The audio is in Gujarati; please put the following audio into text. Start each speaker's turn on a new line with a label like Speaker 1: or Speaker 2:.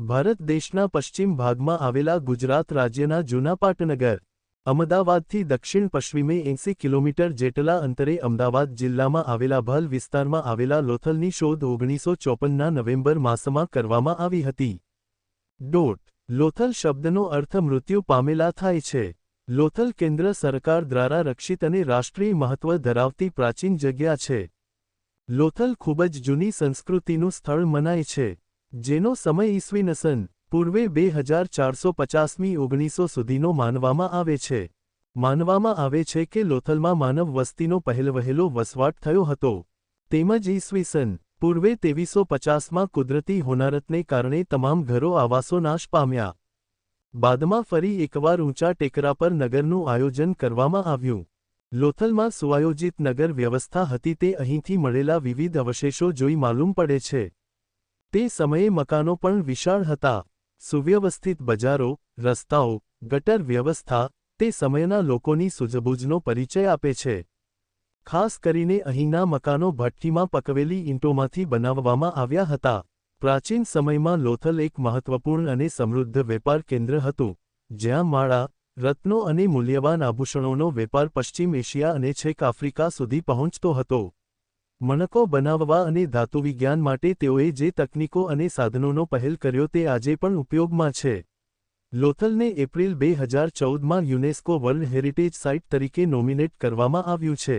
Speaker 1: ભારત દેશના પશ્ચિમ ભાગમાં આવેલા ગુજરાત રાજ્યના જૂના પાટનગર અમદાવાદથી દક્ષિણ પશ્ચિમે એંસી કિલોમીટર જેટલા અંતરે અમદાવાદ જિલ્લામાં આવેલા ભલ વિસ્તારમાં આવેલા લોથલની શોધ ઓગણીસો ચોપનના નવેમ્બર માસમાં કરવામાં આવી હતી. ડોટ, લોથલ શબ્દનો અર્થ મૃત્યુ પામેલા થાય છે. લોથલ કેન્દ્ર સરકાર દ્વારા રક્ષિત અને રાષ્ટ્રીય મહત્વ ધરાવતી પ્રાચીન જગ્યા છે. લોથલ ખૂબ જ જૂની સંસ્કૃતિનું સ્થળ મનાય છે. જેનો સમય ઈસવીનસન પૂર્વે બે હજાર ચારસો પચાસમી ઓગણીસો સુધીનો માનવામાં આવે છે. માનવામાં આવે છે કે લોથલમાં માનવ વસ્તીનો પહેલવહેલો વસવાટ થયો હતો. તેમજ ઈસવીસન પૂર્વે તેવીસો પચાસમાં કુદરતી હોનારતને કારણે તમામ ઘરો આવાસો નાશ પામ્યા. બાદમાં ફરી એકવાર ઊંચા ટેકરા પર નગરનું આયોજન કરવામાં આવ્યું. લોથલમાં સુઆયોજિત નગર વ્યવસ્થા હતી તે અહીંથી મળેલા વિવિધ અવશેષો જોઈ માલુમ પડે છે. તે સમયે મકાનો પણ વિશાળ હતા. સુવ્યવસ્થિત બજારો, રસ્તાઓ, ગટર વ્યવસ્થા તે સમયના લોકોની સૂઝબૂઝનો પરિચય આપે છે. ખાસ કરીને અહીંના મકાનો ભઠ્ઠીમાં પકવેલી ઈંટોમાંથી બનાવવામાં આવ્યા હતા. પ્રાચીન સમયમાં લોથલ એક મહત્વપૂર્ણ અને સમૃદ્ધ વેપાર કેન્દ્ર હતું, જ્યાં માળા, રત્નો અને મૂલ્યવાન આભૂષણોનો વેપાર પશ્ચિમ એશિયા અને છેક આફ્રિકા સુધી પહોંચતો હતો. મણકો બનાવવા અને ધાતુવિજ્ઞાન માટે તેઓએ જે તકનીકો અને સાધનોનો પહેલ કર્યો તે આજે પણ ઉપયોગમાં છે. લોથલને એપ્રિલ બે હજાર ચૌદમાં યુનેસ્કો વર્લ્ડ હેરિટેજ સાઇટ તરીકે નોમિનેટ કરવામાં આવ્યું છે.